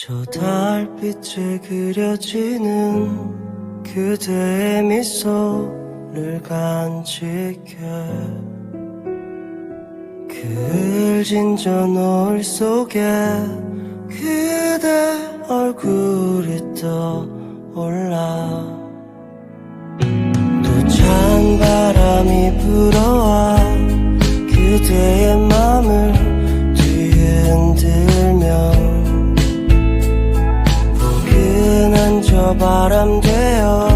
저 달빛에 그려지는 그대의 미소를 간직해 그 을진 저 노을 속에 그대 얼굴이 떠올라 또 찬 바람이 불어 바람 되어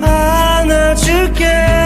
안아줄게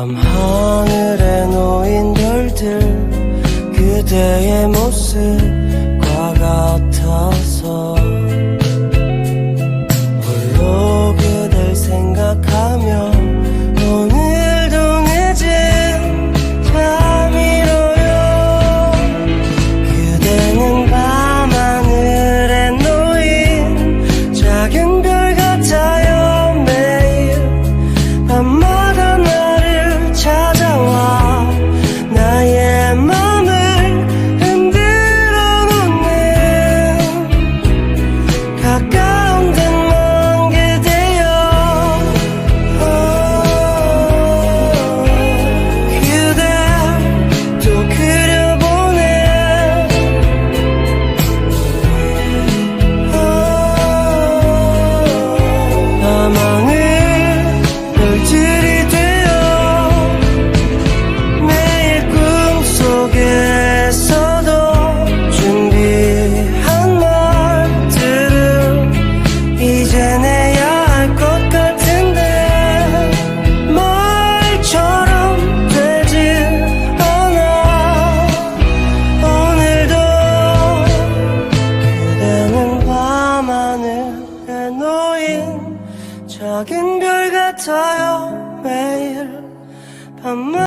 밤하늘에 놓인 별들 그대의 따윈 작은 별 같아요 매일 밤만